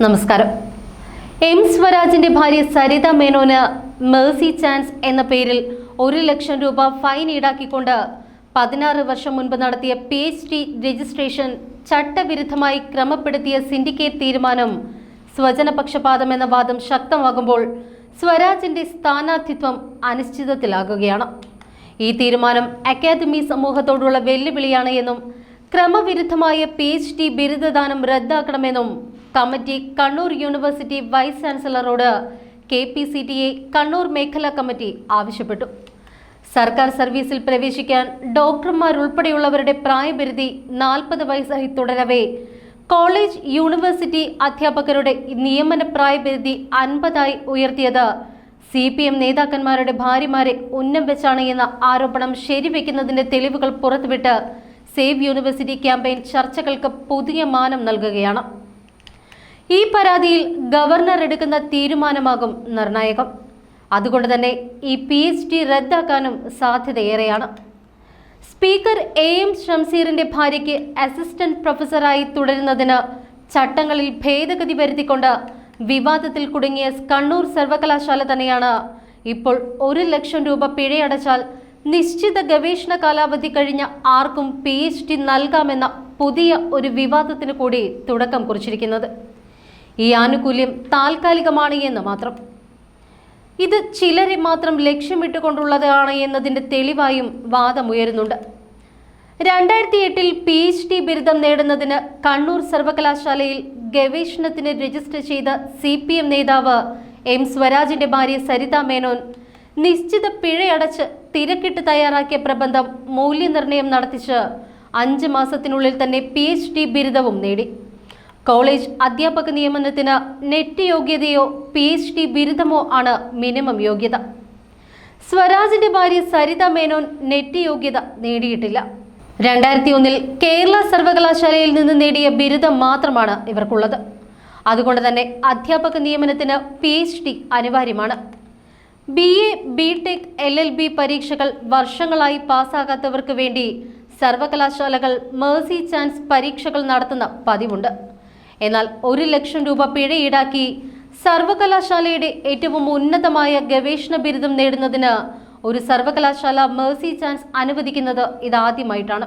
നമസ്കാരം. എം സ്വരാജിന്റെ ഭാര്യ സരിത മേനോന് മേഴ്സി ചാൻസ് എന്ന പേരിൽ ഒരു ലക്ഷം രൂപ ഫൈൻ ഈടാക്കിക്കൊണ്ട് പതിനാറ് വർഷം മുൻപ് നടത്തിയ പി എച്ച് ഡി രജിസ്ട്രേഷൻ ചട്ടവിരുദ്ധമായി ക്രമപ്പെടുത്തിയ സിൻഡിക്കേറ്റ് തീരുമാനം സ്വജനപക്ഷപാതം എന്ന വാദം ശക്തമാകുമ്പോൾ സ്വരാജിന്റെ സ്ഥാനാർത്ഥിത്വം അനിശ്ചിതത്തിലാകുകയാണ്. ഈ തീരുമാനം അക്കാദമി സമൂഹത്തോടുള്ള വെല്ലുവിളിയാണ് എന്നും ക്രമവിരുദ്ധമായ പി എച്ച് ഡി ബിരുദദാനം റദ്ദാക്കണമെന്നും committee Kannur university vice ചാൻസലറോട് K P C T A Kannur മേഖലാ കമ്മിറ്റി ആവശ്യപ്പെട്ടു. സർക്കാർ സർവീസിൽ പ്രവേശിക്കാൻ ഡോക്ടർമാർ ഉൾപ്പെടെയുള്ളവരുടെ പ്രായപരിധി നാൽപ്പത് വയസ്സായി തുടരവേ. കോളേജ് യൂണിവേഴ്സിറ്റി അധ്യാപകരുടെ നിയമന പ്രായപരിധി അൻപതായി ഉയർത്തിയത് സി പി എം നേതാക്കന്മാരുടെ ഭാര്യമാരെ ഉന്നം വെച്ചാണ് എന്ന ആരോപണം ശരിവെക്കുന്നതിന്റെ തെളിവുകൾ പുറത്തുവിട്ട് സേവ് യൂണിവേഴ്സിറ്റി ക്യാമ്പയിൻ ചർച്ചകൾക്ക് പുതിയ മാനം നൽകുകയാണ്. ഈ പരാതിയിൽ ഗവർണർ എടുക്കുന്ന തീരുമാനമാകും നിർണായകം. അതുകൊണ്ട് തന്നെ ഈ പി എച്ച് ഡി റദ്ദാക്കാനും സാധ്യതയേറെയാണ്. സ്പീക്കർ എ എം ഷംസീറിന്റെ ഭാര്യയ്ക്ക് അസിസ്റ്റന്റ് പ്രൊഫസറായി തുടരുന്നതിന് ചട്ടങ്ങളിൽ ഭേദഗതി വരുത്തിക്കൊണ്ട് വിവാദത്തിൽ കുടുങ്ങിയ കണ്ണൂർ സർവകലാശാല തന്നെയാണ് ഇപ്പോൾ ഒരു ലക്ഷം രൂപ പിഴയടച്ചാൽ നിശ്ചിത ഗവേഷണ കാലാവധി കഴിഞ്ഞ ആർക്കും പി എച്ച് ഡി നൽകാമെന്ന പുതിയ ഒരു വിവാദത്തിന് കൂടി തുടക്കം കുറിച്ചിരിക്കുന്നത്. ഈ ആനുകൂല്യം താൽക്കാലികമാണ് എന്ന് മാത്രം. ഇത് ചിലരെ മാത്രം ലക്ഷ്യമിട്ടുകൊണ്ടുള്ളതാണ് എന്നതിന്റെ തെളിവായും വാദമുയരുന്നുണ്ട്. രണ്ടായിരത്തി എട്ടിൽ പി എച്ച് ഡി ബിരുദം നേടുന്നതിന് കണ്ണൂർ സർവകലാശാലയിൽ ഗവേഷണത്തിന് രജിസ്റ്റർ ചെയ്ത സി പി എം നേതാവ് എം സ്വരാജിന്റെ ഭാര്യ സരിത മേനോൻ നിശ്ചിത പിഴയടച്ച് തിരക്കിട്ട് തയ്യാറാക്കിയ പ്രബന്ധം മൂല്യനിർണയം നടത്തിച്ച് അഞ്ച് മാസത്തിനുള്ളിൽ തന്നെ പി എച്ച് ഡി ബിരുദവും നേടി. കോളേജ് അധ്യാപക നിയമനത്തിന് നെറ്റ് യോഗ്യതയോ പി എച്ച് ഡി ബിരുദമോ ആണ് മിനിമം യോഗ്യത. സ്വരാജിന്റെ ഭാര്യ സരിത മേനോൻ നെറ്റ് യോഗ്യത നേടിയിട്ടില്ല. രണ്ടായിരത്തി ഒന്നിൽ കേരള സർവകലാശാലയിൽ നിന്ന് നേടിയ ബിരുദം മാത്രമാണ് ഇവർക്കുള്ളത്. അതുകൊണ്ട് തന്നെ അധ്യാപക നിയമനത്തിന് പി എച്ച് ഡി അനിവാര്യമാണ്. B A B tech L L B പരീക്ഷകൾ വർഷങ്ങളായി പാസ്സാകാത്തവർക്ക് വേണ്ടി സർവകലാശാലകൾ മേഴ്സി ചാൻസ് പരീക്ഷകൾ നടത്തുന്ന പതിവുണ്ട്. എന്നാൽ ഒരു ലക്ഷം രൂപ പിഴ ഈടാക്കി സർവകലാശാലയുടെ ഏറ്റവും ഉന്നതമായ ഗവേഷണ ബിരുദം നേടുന്നതിന് ഒരു സർവകലാശാല മേഴ്സി ചാൻസ് അനുവദിക്കുന്നത് ഇതാദ്യമായിട്ടാണ്.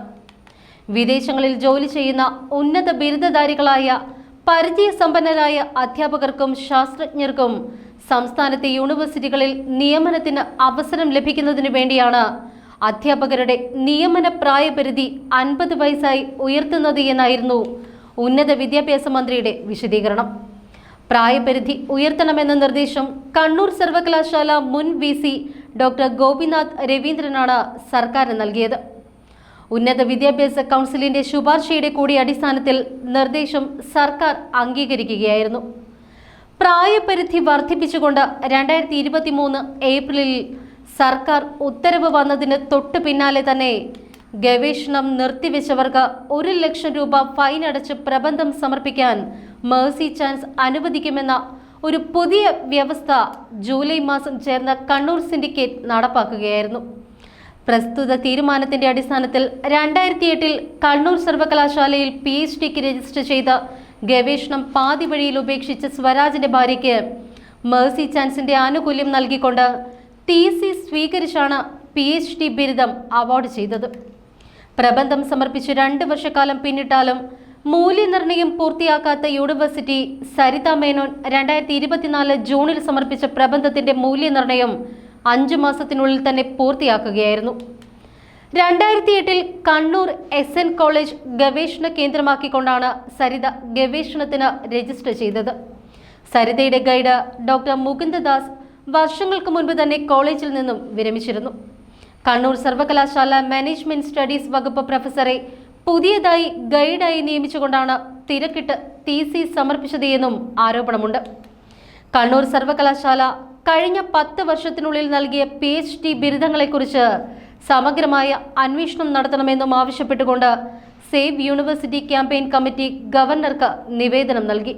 വിദേശങ്ങളിൽ ജോലി ചെയ്യുന്ന ഉന്നത ബിരുദധാരികളായ പരിചയസമ്പന്നരായ അധ്യാപകർക്കും ശാസ്ത്രജ്ഞർക്കും സംസ്ഥാനത്തെ യൂണിവേഴ്സിറ്റികളിൽ നിയമനത്തിന് അവസരം ലഭിക്കുന്നതിന് വേണ്ടിയാണ് അധ്യാപകരുടെ നിയമന പ്രായപരിധി അൻപത് വയസ്സായി ഉയർത്തുന്നത് എന്നായിരുന്നു ഉന്നത വിദ്യാഭ്യാസ മന്ത്രിയുടെ വിശദീകരണം. പ്രായപരിധി ഉയർത്തണമെന്ന നിർദ്ദേശം കണ്ണൂർ സർവകലാശാല മുൻ വി സി ഡോക്ടർ ഗോപിനാഥ് രവീന്ദ്രനാണ് സർക്കാരിന് നൽകിയത്. ഉന്നത വിദ്യാഭ്യാസ കൗൺസിലിന്റെ ശുപാർശയുടെ കൂടി അടിസ്ഥാനത്തിൽ നിർദ്ദേശം സർക്കാർ അംഗീകരിക്കുകയായിരുന്നു. പ്രായപരിധി വർദ്ധിപ്പിച്ചുകൊണ്ട് രണ്ടായിരത്തി ഇരുപത്തി മൂന്ന് ഏപ്രിലിൽ സർക്കാർ ഉത്തരവ് വന്നതിന് തൊട്ടു പിന്നാലെ തന്നെ ഗവേഷണം നിർത്തിവെച്ചവർക്ക് ഒരു ലക്ഷം രൂപ ഫൈൻ അടച്ച് പ്രബന്ധം സമർപ്പിക്കാൻ മേഴ്സി ചാൻസ് അനുവദിക്കുമെന്ന ഒരു പുതിയ വ്യവസ്ഥ ജൂലൈ മാസം ചേർന്ന കണ്ണൂർ സിൻഡിക്കേറ്റ് നടപ്പാക്കുകയായിരുന്നു. പ്രസ്തുത തീരുമാനത്തിന്റെ അടിസ്ഥാനത്തിൽ രണ്ടായിരത്തി എട്ടിൽ കണ്ണൂർ സർവകലാശാലയിൽ പി എച്ച് ഡിക്ക് രജിസ്റ്റർ ചെയ്ത ഗവേഷണം പാതി വഴിയിൽ ഉപേക്ഷിച്ച സ്വരാജിന്റെ ഭാര്യയ്ക്ക് മേഴ്സി ചാൻസിന്റെ ആനുകൂല്യം നൽകിക്കൊണ്ട് ടി സ്വീകരിച്ചാണ് പി എച്ച് ഡി ബിരുദം അവാർഡ് ചെയ്തത്. പ്രബന്ധം സമർപ്പിച്ച് രണ്ട് വർഷക്കാലം പിന്നിട്ടാലും മൂല്യനിർണയം പൂർത്തിയാക്കാത്ത യൂണിവേഴ്സിറ്റി സരിത മേനോൻ രണ്ടായിരത്തി ഇരുപത്തിനാല് ജൂണിൽ സമർപ്പിച്ച പ്രബന്ധത്തിന്റെ മൂല്യനിർണയം അഞ്ചു മാസത്തിനുള്ളിൽ തന്നെ പൂർത്തിയാക്കുകയായിരുന്നു. രണ്ടായിരത്തി എട്ടിൽ കണ്ണൂർ എസ് എൻ കോളേജ് ഗവേഷണ കേന്ദ്രമാക്കിക്കൊണ്ടാണ് സരിത ഗവേഷണത്തിന് രജിസ്റ്റർ ചെയ്തത്. സരിതയുടെ ഗൈഡ് ഡോക്ടർ മുകുന്ദദാസ് വർഷങ്ങൾക്ക് മുൻപ് തന്നെ കോളേജിൽ നിന്നും വിരമിച്ചിരുന്നു. കണ്ണൂർ സർവകലാശാല മാനേജ്മെന്റ് സ്റ്റഡീസ് വകുപ്പ് പ്രൊഫസറെ പുതിയതായി ഗൈഡായി നിയമിച്ചുകൊണ്ടാണ് തിരക്കിട്ട് തീസി സമർപ്പിച്ചത് എന്നും ആരോപണമുണ്ട്. കണ്ണൂർ സർവകലാശാല കഴിഞ്ഞ പത്ത് വർഷത്തിനുള്ളിൽ നൽകിയ പി എച്ച് ഡി ബിരുദങ്ങളെക്കുറിച്ച് സമഗ്രമായ അന്വേഷണം നടത്തണമെന്നും ആവശ്യപ്പെട്ടുകൊണ്ട് സേവ് യൂണിവേഴ്സിറ്റി ക്യാമ്പയിൻ കമ്മിറ്റി ഗവർണർക്ക് നിവേദനം നൽകി.